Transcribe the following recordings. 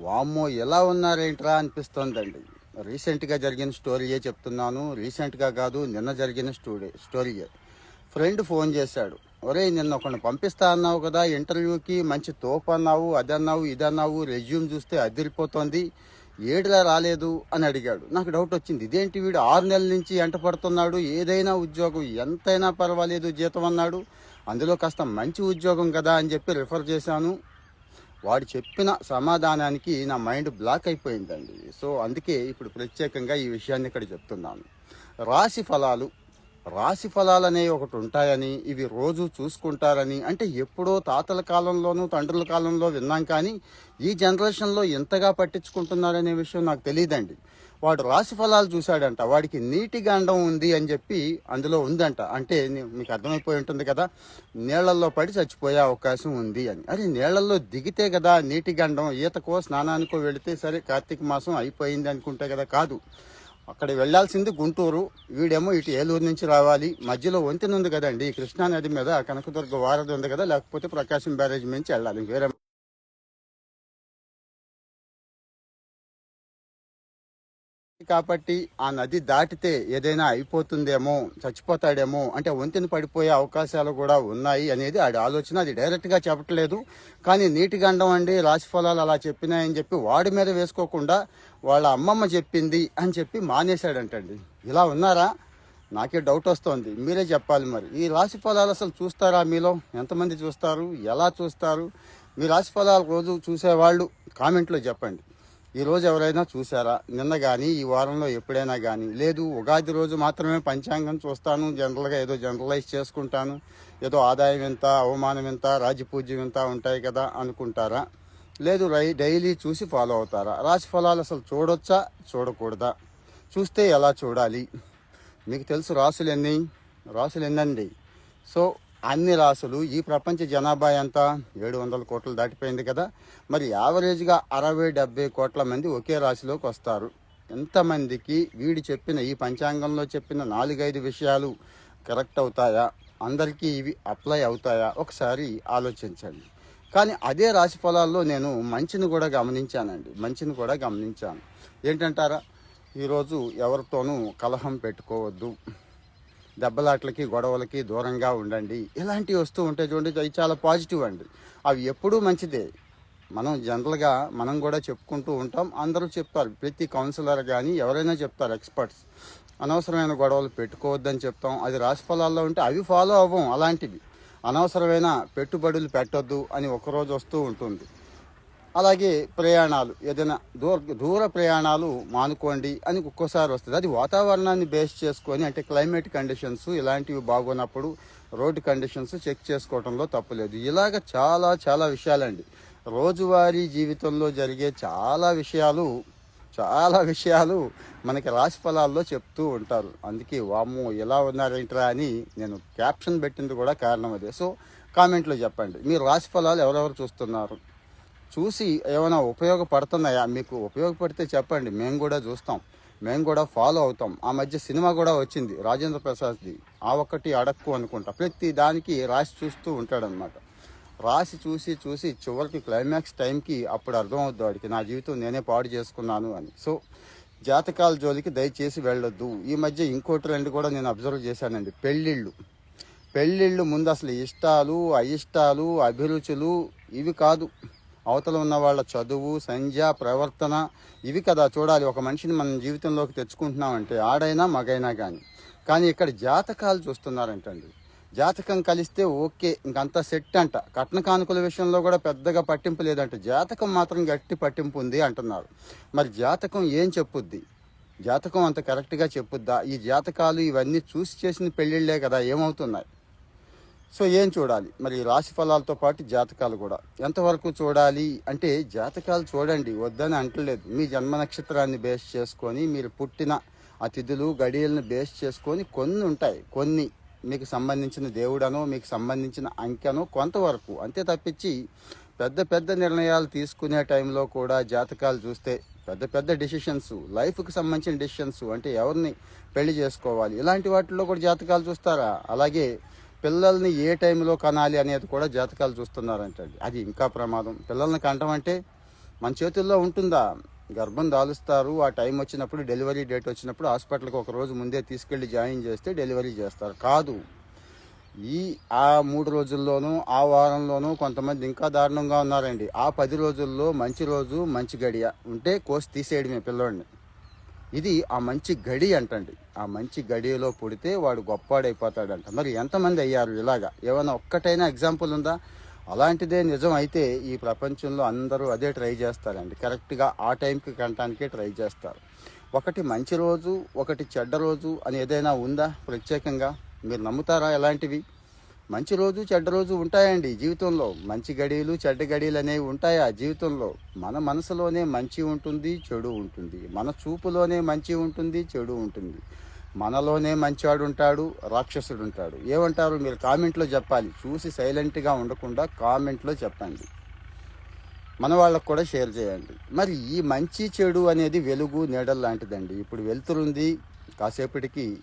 వామ్మో ఎలా ఉన్నారేంట్రా అనిపిస్తోందండి. రీసెంట్గా జరిగిన స్టోరీయే చెప్తున్నాను. రీసెంట్గా కాదు నిన్న జరిగిన స్టోరీ స్టోరీయే. ఫ్రెండ్ ఫోన్ చేశాడు. ఒరే నిన్న ఒకరిని పంపిస్తా అన్నావు కదా ఇంటర్వ్యూకి మంచి తోపు అన్నావు అదన్నావు ఇదన్నావు రెజ్యూమ్ చూస్తే అదిరిపోతోంది. ఏడులా రాలేదు అని అడిగాడు. నాకు డౌట్ వచ్చింది. ఇదేంటి వీడు ఆరు నెలల నుంచి ఎంట పడుతున్నాడు ఏదైనా ఉద్యోగం ఎంతైనా పర్వాలేదు జీతం అన్నాడు. అందులో కాస్త మంచి ఉద్యోగం కదా అని చెప్పి రిఫర్ చేశాను. వాడు చెప్పిన సమాధానానికి నా మైండ్ బ్లాక్ అయిపోయిందండి. సో అందుకే ఇప్పుడు ప్రత్యేకంగా ఈ విషయాన్ని ఇక్కడ చెప్తున్నాను. రాశి ఫలాలు రాశి ఫలాలు అనేవి ఒకటి ఉంటాయని ఇవి రోజు చూసుకుంటారని అంటే ఎప్పుడో తాతల కాలంలోనూ తండ్రుల కాలంలో విన్నాం కానీ ఈ జనరేషన్లో ఎంతగా పట్టించుకుంటున్నారనే విషయం నాకు తెలియదండి వాడు రాశి ఫలాలు చూశాడంట వాడికి నీటి గండం ఉంది అని చెప్పి అందులో ఉందంట. అంటే మీకు అర్థమైపోయి ఉంటుంది కదా నీళ్ళలో పడి చచ్చిపోయే అవకాశం ఉంది అని. అది నీళ్ళలో దిగితే కదా నీటి గండం ఈతకో స్నానానికో వెళితే సరే కార్తీక మాసం అయిపోయింది అనుకుంటే కదా కాదు. అక్కడ వెళ్ళాల్సింది గుంటూరు వీడేమో ఇటు ఏలూరు నుంచి రావాలి. మధ్యలో వంతెన ఉంది కదండి కృష్ణా నది మీద కనకదుర్గ వారధి ఉంది కదా లేకపోతే ప్రకాశం బ్యారేజ్ నుంచి వెళ్ళాలి. వేరే కాబట్టి ఆ నది దాటితే ఏదైనా అయిపోతుందేమో చచ్చిపోతాడేమో అంటే వంతెన పడిపోయే అవకాశాలు కూడా ఉన్నాయి అనేది ఆడి ఆలోచన. అది డైరెక్ట్గా చెప్పట్లేదు. కానీ నీటి గండం అండి రాశి ఫలాలు అలా చెప్పినాయని చెప్పి వాడి మీద వేసుకోకుండా వాళ్ళ అమ్మమ్మ చెప్పింది అని చెప్పి మానేశాడంటండి. ఇలా ఉన్నారా? నాకే డౌట్ వస్తోంది. మీరే చెప్పాలి మరి. ఈ రాశి ఫలాలు అసలు చూస్తారా మీలో? ఎంతమంది చూస్తారు? ఎలా చూస్తారు? మీ రాశి ఫలాలు రోజు చూసేవాళ్ళు కామెంట్లో చెప్పండి. ఈ రోజు ఎవరైనా చూసారా నిన్న కానీ ఈ వారంలో ఎప్పుడైనా కానీ లేదు ఉగాది రోజు మాత్రమే పంచాంగం చూస్తాను జనరల్గా ఏదో జనరలైజ్ చేసుకుంటాను ఏదో ఆదాయం ఎంత అవమానం ఎంత రాజపూజ్యం ఎంత ఉంటాయి కదా అనుకుంటారా? లేదు రై డైలీ చూసి ఫాలో అవుతారా? రాశి ఫలాలు అసలు చూడొచ్చా? చూడకూడదా? చూస్తే ఎలా చూడాలి? మీకు తెలుసు రాసులు ఎన్ని? రాసులు ఎన్నండి. సో అన్ని రాసులు ఈ ప్రపంచ జనాభా ఎంత? ఏడు వందల కోట్లు దాటిపోయింది కదా. మరి యావరేజ్గా అరవై డెబ్బై కోట్ల మంది ఒకే రాశిలోకి వస్తారు. ఎంతమందికి వీడు చెప్పిన ఈ పంచాంగంలో చెప్పిన నాలుగైదు విషయాలు కరెక్ట్ అవుతాయా? అందరికీ ఇవి అప్లై అవుతాయా? ఒకసారి ఆలోచించండి. కానీ అదే రాశి ఫలాల్లో నేను మంచిని కూడా గమనించానండి. మంచిని కూడా గమనించాను. ఏంటంటారా? ఈరోజు ఎవరితోనూ కలహం పెట్టుకోవద్దు. దెబ్బలాట్లకి గొడవలకి దూరంగా ఉండండి. ఇలాంటివి వస్తూ ఉంటే చూడండి అవి చాలా పాజిటివ్ అండి. అవి ఎప్పుడూ మంచిదే. మనం జనరల్గా మనం కూడా చెప్పుకుంటూ ఉంటాం. అందరూ చెప్తారు. ప్రతి కౌన్సిలర్ కానీ ఎవరైనా చెప్తారు ఎక్స్పర్ట్స్. అనవసరమైన గొడవలు పెట్టుకోవద్దని చెప్తాం. అది రాశి ఫలాల్లో ఉంటే అవి ఫాలో అవ్వం. అలాంటివి. అనవసరమైన పెట్టుబడులు పెట్టొద్దు అని ఒకరోజు వస్తూ ఉంటుంది. అలాగే ప్రయాణాలు. ఏదైనా దూర దూర ప్రయాణాలు మానుకోండి అని ఒక్కోసారి వస్తుంది. అది వాతావరణాన్ని బేస్ చేసుకొని అంటే క్లైమేట్ కండిషన్స్ ఇలాంటివి బాగున్నప్పుడు రోడ్డు కండిషన్స్ చెక్ చేసుకోవడంలో తప్పులేదు. ఇలాగ చాలా చాలా విషయాలండి. రోజువారీ జీవితంలో జరిగే చాలా విషయాలు చాలా విషయాలు మనకి రాశి ఫలాల్లో చెప్తూ ఉంటారు. అందుకే వామ్మో ఎలా ఉన్నారేంట్రా అని నేను క్యాప్షన్ పెట్టింది కూడా కారణం అదే. సో కామెంట్లో చెప్పండి. మీరు రాశి ఫలాలు ఎవరెవరు చూస్తున్నారు? చూసి ఏమైనా ఉపయోగపడుతున్నాయా? మీకు ఉపయోగపడితే చెప్పండి. మేము కూడా చూస్తాం. మేము కూడా ఫాలో అవుతాం. ఆ మధ్య సినిమా కూడా వచ్చింది రాజేంద్ర ప్రసాద్ది. ఆ ఒక్కటి అడక్కు అనుకుంటా. ప్రతి దానికి రాసి చూస్తూ ఉంటాడనమాట రాసి చూసి చూసి చివరికి క్లైమాక్స్ టైంకి అప్పుడు అర్థమవుద్ది వాడికి నా జీవితం నేనే పాడు చేసుకున్నాను అని. సో జాతకాల జోలికి దయచేసి వెళ్ళొద్దు. ఈ మధ్య ఇంకోటి రెండు కూడా నేను అబ్జర్వ్ చేశానండి. పెళ్ళిళ్ళు. పెళ్ళిళ్ళు ముందు అసలు ఇష్టాలు అయిష్టాలు అభిరుచులు ఇవి కాదు. అవతల ఉన్న వాళ్ళ చదువు సంధ్య ప్రవర్తన ఇవి కదా చూడాలి. ఒక మనిషిని మనం జీవితంలోకి తెచ్చుకుంటున్నామంటే ఆడైనా మగైనా కానీ కానీ ఇక్కడ జాతకాలు చూస్తున్నారంటండి. జాతకం కలిస్తే ఓకే ఇంకంతా సెట్ అంట. కట్న కానుకల విషయంలో కూడా పెద్దగా పట్టింపు లేదంట. జాతకం మాత్రం గట్టి పట్టింపు ఉంది అంటున్నారు. మరి జాతకం ఏం చెప్పుద్ది? జాతకం అంత కరెక్ట్గా చెప్పుద్దా? ఈ జాతకాలు ఇవన్నీ చూసి చేసిన పెళ్ళిళ్ళే కదా ఏమవుతున్నాయి? సో ఏం చూడాలి? మరి ఈ రాశి ఫలాలతో పాటు జాతకాలు కూడా. ఎంతవరకు చూడాలి? అంటే జాతకాలు చూడండి వద్దని అంటలేదు. మీ జన్మ నక్షత్రాన్ని బేస్ చేసుకొని మీరు పుట్టిన అతిథులు గడియలను బేస్ చేసుకొని కొన్ని ఉంటాయి. కొన్ని మీకు సంబంధించిన దేవుడనో మీకు సంబంధించిన అంకెనో కొంతవరకు. అంతే తప్పించి పెద్ద పెద్ద నిర్ణయాలు తీసుకునే టైంలో కూడా జాతకాలు చూస్తే పెద్ద పెద్ద డిసిషన్స్ లైఫ్కి సంబంధించిన డిసిషన్స్ అంటే ఎవరిని పెళ్ళి చేసుకోవాలి? ఇలాంటి వాటిల్లో కూడా జాతకాలు చూస్తారా? అలాగే పిల్లల్ని ఏ టైంలో కనాలి అనేది కూడా జాతకాలు చూస్తున్నారంటండి. అది ఇంకా ప్రమాదం. పిల్లల్ని కంటం అంటే మన చేతుల్లో ఉంటుందా? గర్భం దాలుస్తారు ఆ టైం వచ్చినప్పుడు డెలివరీ డేట్ వచ్చినప్పుడు హాస్పిటల్కి ఒక రోజు ముందే తీసుకెళ్ళి జాయిన్ చేస్తే డెలివరీ చేస్తారు. కాదు. ఈ ఆ మూడు రోజుల్లోనూ ఆ వారంలోనూ కొంతమంది ఇంకా దారుణంగా ఉన్నారండి. ఆ పది రోజుల్లో మంచి రోజు మంచి గడియ. ఉంటే కోసి తీసేయడమే పిల్లోడిని. ఇది ఆ మంచి గడి అంటండి. ఆ మంచి గడియలో పుడితే వాడు గొప్పవాడైపోతాడంట మరి ఎంతమంది అయ్యారు ఇలాగా? ఏమైనా ఒక్కటైనా ఎగ్జాంపుల్ ఉందా? అలాంటిదే నిజం అయితే ఈ ప్రపంచంలో అందరూ అదే ట్రై చేస్తారండి. కరెక్ట్గా ఆ టైంకి కనటానికే ట్రై చేస్తారు. ఒకటి మంచి రోజు ఒకటి చెడ్డ రోజు అని ఏదైనా ఉందా ప్రత్యేకంగా? మీరు నమ్ముతారా ఎలాంటివి? మంచి రోజు చెడ్డ రోజు ఉంటాయండి జీవితంలో. మంచి గడియలు చెడ్డ గడియలు అనేవి ఉంటాయా జీవితంలో? మన మనసులోనే మంచి ఉంటుంది చెడు ఉంటుంది. మన చూపులోనే మంచి ఉంటుంది చెడు ఉంటుంది. మనలోనే మంచివాడు ఉంటాడు రాక్షసుడు ఉంటాడు. ఏమంటారు? మీరు కామెంట్లో చెప్పాలి. చూసి సైలెంట్గా ఉండకుండా కామెంట్లో చెప్పండి. మన వాళ్ళకు కూడా షేర్ చేయండి. మరి ఈ మంచి చెడు అనేది వెలుగు నీడలు లాంటిదండి. ఇప్పుడు వెళ్తురుంది కాసేపటికి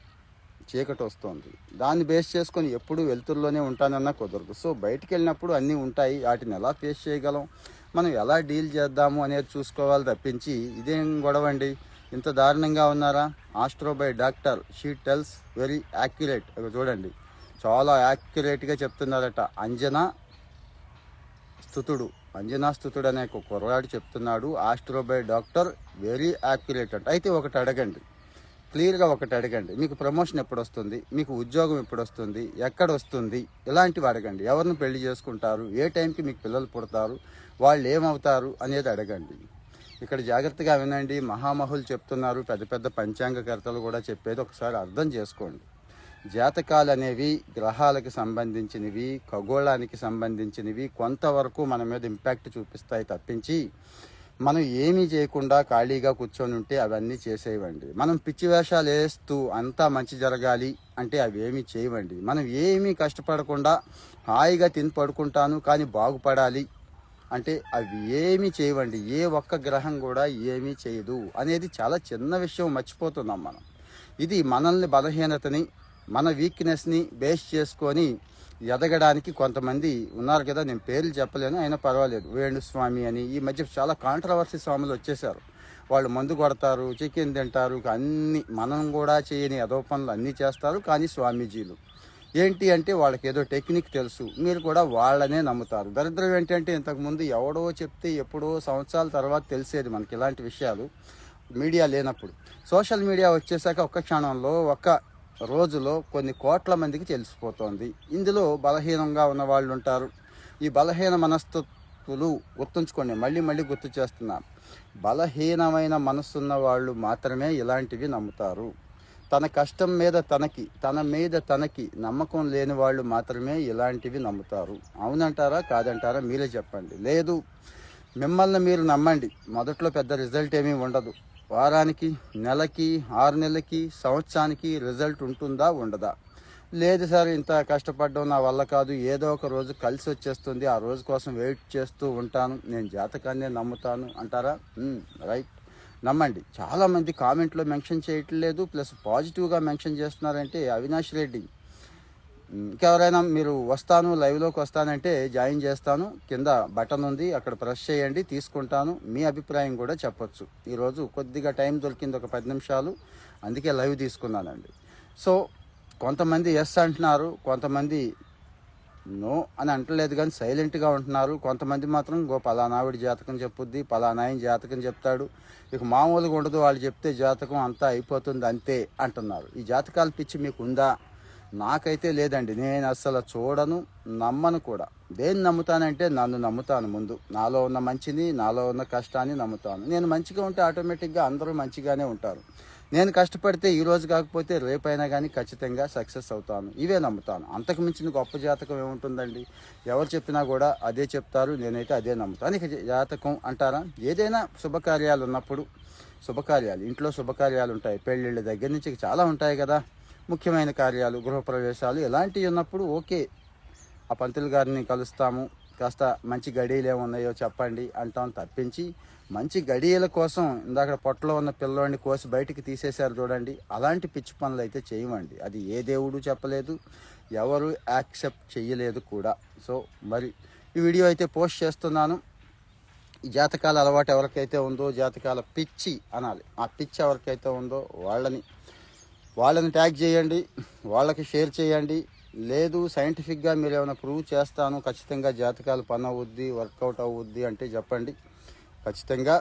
చీకటి వస్తుంది దాన్ని బేస్ చేసుకొని ఎప్పుడు వెలుతురులోనే ఉంటానన్నా కుదరదు. సో బయటికి వెళ్ళినప్పుడు అన్నీ ఉంటాయి. వాటిని ఎలా ఫేస్ చేయగలం? మనం ఎలా డీల్ చేద్దాము అనేది చూసుకోవాలి తప్పించి ఇదేం గొడవ అండి? ఇంత దారుణంగా ఉన్నారా? ఆస్ట్రోబై doctor she tells very accurate. చూడండి. చాలా యాక్యురేట్గా చెప్తున్నారట. అంజనా స్థుతుడు. అంజనా స్థుతుడు అనే ఒక కుర్రాడు చెప్తున్నాడు. ఆస్ట్రోబై డాక్టర్ వెరీ యాక్యురేట్ అంటే అయితే ఒకటి అడగండి. క్లియర్గా ఒకటి అడగండి. మీకు ప్రమోషన్ ఎప్పుడు వస్తుంది మీకు ఉద్యోగం ఎప్పుడు వస్తుంది ఎక్కడ వస్తుంది ఇలాంటివి అడగండి. ఎవరిని పెళ్ళి చేసుకుంటారు? ఏ టైంకి మీకు పిల్లలు పుడతారు? వాళ్ళు ఏమవుతారు? అనేది అడగండి. ఇక్కడ జాగ్రత్తగా వినండి. మహామహులు చెప్తున్నారు. పెద్ద పెద్ద పంచాంగకర్తలు కూడా చెప్పేది ఒకసారి అర్థం చేసుకోండి. జాతకాలు అనేవి గ్రహాలకు సంబంధించినవి ఖగోళానికి సంబంధించినవి కొంతవరకు మన మీద ఇంపాక్ట్ చూపిస్తాయి తప్పించి మనం ఏమీ చేయకుండా ఖాళీగా కూర్చొని ఉంటే అవన్నీ చేసేవండి మనం పిచ్చి వేషాలు వేస్తూ అంతా మంచి జరగాలి అంటే అవి ఏమీ చేయవండి. మనం ఏమీ కష్టపడకుండా హాయిగా తిని పడుకుంటాను కానీ బాగుపడాలి అంటే అవి ఏమీ చేయవండి. ఏ ఒక్క గ్రహం కూడా ఏమీ చేయదు అనేది చాలా చిన్న విషయం మర్చిపోతున్నాం మనం. ఇది మనల్ని బలహీనతని మన వీక్నెస్ని బేస్ చేసుకొని ఎదగడానికి కొంతమంది ఉన్నారు కదా నేను పేర్లు చెప్పలేను అయినా పర్వాలేదు. వేణుస్వామి అని ఈ మధ్య చాలా కాంట్రవర్సీ స్వాములు వచ్చేసారు వాళ్ళు మందు కొడతారు చికెన్ తింటారు అన్ని మనం కూడా చేయని అదో పనులు అన్నీ చేస్తారు కానీ స్వామీజీలు. ఏంటి అంటే వాళ్ళకి ఏదో టెక్నిక్ తెలుసు మీరు కూడా వాళ్ళనే నమ్ముతారు. దరిద్రం ఏంటంటే ఇంతకుముందు ఎవడో చెప్తే ఎప్పుడో సంవత్సరాల తర్వాత తెలిసేది మనకి ఇలాంటి విషయాలు మీడియా లేనప్పుడు. సోషల్ మీడియా వచ్చేసాక ఒక్క క్షణంలో ఒక్క రోజులో కొన్ని కోట్ల మందికి తెలిసిపోతోంది. ఇందులో బలహీనంగా ఉన్న వాళ్ళు ఉంటారు. ఈ బలహీన మనస్తత్వులు గుర్తుంచుకోండి. మళ్ళీ మళ్ళీ గుర్తు చేస్తున్నాను బలహీనమైన మనస్సున్న వాళ్ళు మాత్రమే ఇలాంటివి నమ్ముతారు. తన కష్టం మీద తనకి తన మీద తనకి నమ్మకం లేని వాళ్ళు మాత్రమే ఇలాంటివి నమ్ముతారు. అవునంటారా? కాదంటారా? మీరే చెప్పండి. లేదు. మిమ్మల్ని మీరు నమ్మండి. మొదట్లో పెద్ద రిజల్ట్ ఏమీ ఉండదు. వారానికి నెలకి ఆరు నెలలకి సంవత్సరానికి రిజల్ట్ ఉంటుందా ఉండదా? లేదు సార్ ఇంత కష్టపడడం నా వల్ల కాదు. ఏదో ఒక రోజు కలిసి వచ్చేస్తుంది. ఆ రోజు కోసం వెయిట్ చేస్తూ ఉంటాను. నేను జాతకాన్ని నమ్ముతాను. అంటారా? రైట్. నమ్మండి. చాలామంది కామెంట్లో మెన్షన్ చేయట్లేదు. ప్లస్ పాజిటివ్గా మెన్షన్ చేస్తున్నారంటే అవినాష్ రెడ్డి. ఇంకెవరైనా మీరు వస్తాను లైవ్లోకి వస్తానంటే జాయిన్ చేస్తాను. కింద బటన్ ఉంది అక్కడ ప్రెస్ చేయండి తీసుకుంటాను. మీ అభిప్రాయం కూడా చెప్పొచ్చు. ఈరోజు కొద్దిగా టైం దొరికింది ఒక పది నిమిషాలు. అందుకే లైవ్ తీసుకున్నానండి. సో కొంతమంది ఎస్ అంటున్నారు కొంతమంది నో అని అంటలేదు కానీ సైలెంట్గా ఉంటున్నారు. కొంతమంది మాత్రం గో పలానావిడి జాతకం చెప్పుద్ది పలానాయన జాతకం చెప్తాడు. ఇక మామూలుగా ఉండదు వాళ్ళు చెప్తే జాతకం అంతా అయిపోతుంది అంతే అంటున్నారు. ఈ జాతకాల పిచ్చి మీకు ఉందా? నాకైతే లేదండి. నేను అసలు చూడను నమ్మను కూడా. దేన్ని నమ్ముతానంటే నన్ను నమ్ముతాను ముందు. నాలో ఉన్న మంచిని నాలో ఉన్న కష్టాన్ని నమ్ముతాను. నేను మంచిగా ఉంటే ఆటోమేటిక్గా అందరూ మంచిగానే ఉంటారు. నేను కష్టపడితే ఈ రోజు కాకపోతే రేపైనా కానీ ఖచ్చితంగా సక్సెస్ అవుతాను. ఇవే నమ్ముతాను. అంతకు మించిన గొప్ప జాతకం ఏముంటుందండి? ఎవరు చెప్పినా కూడా అదే చెప్తారు నేనైతే అదే నమ్ముతాను. ఇక జాతకం అంటారా? ఏదైనా శుభకార్యాలు ఉన్నప్పుడు శుభకార్యాలు ఇంట్లో శుభకార్యాలు ఉంటాయి. పెళ్ళిళ్ళ దగ్గర నుంచి చాలా ఉంటాయి కదా. ముఖ్యమైన కార్యాలు గృహప్రవేశాలు ఇలాంటివి ఉన్నప్పుడు ఓకే ఆ పంతులు గారిని కలుస్తాము. కాస్త మంచి గడియలు ఏమున్నాయో చెప్పండి అంటాం తప్పించి మంచి గడియల కోసం ఇందాక పొట్టలో ఉన్న పిల్లోడిని కోసి బయటికి తీసేశారు చూడండి. అలాంటి పిచ్చి పనులు అయితే చేయమండి. అది ఏ దేవుడు చెప్పలేదు ఎవరు యాక్సెప్ట్ చేయలేదు కూడా. సో మరి ఈ వీడియో అయితే పోస్ట్ చేస్తున్నాను. ఈ జాతకాల అలవాటు ఎవరికైతే ఉందో జాతకాల పిచ్చి అనాలి. ఆ పిచ్చి ఎవరికైతే ఉందో వాళ్ళని వాళ్ళని ట్యాగ్ చేయండి వాళ్ళకి షేర్ చేయండి. లేదు సైంటిఫిక్గా మీరు ఏమైనా ప్రూవ్ చేస్తాను ఖచ్చితంగా జాతకాలు పని అవుద్ది వర్కౌట్ అవుద్ది అంటే చెప్పండి. ఖచ్చితంగా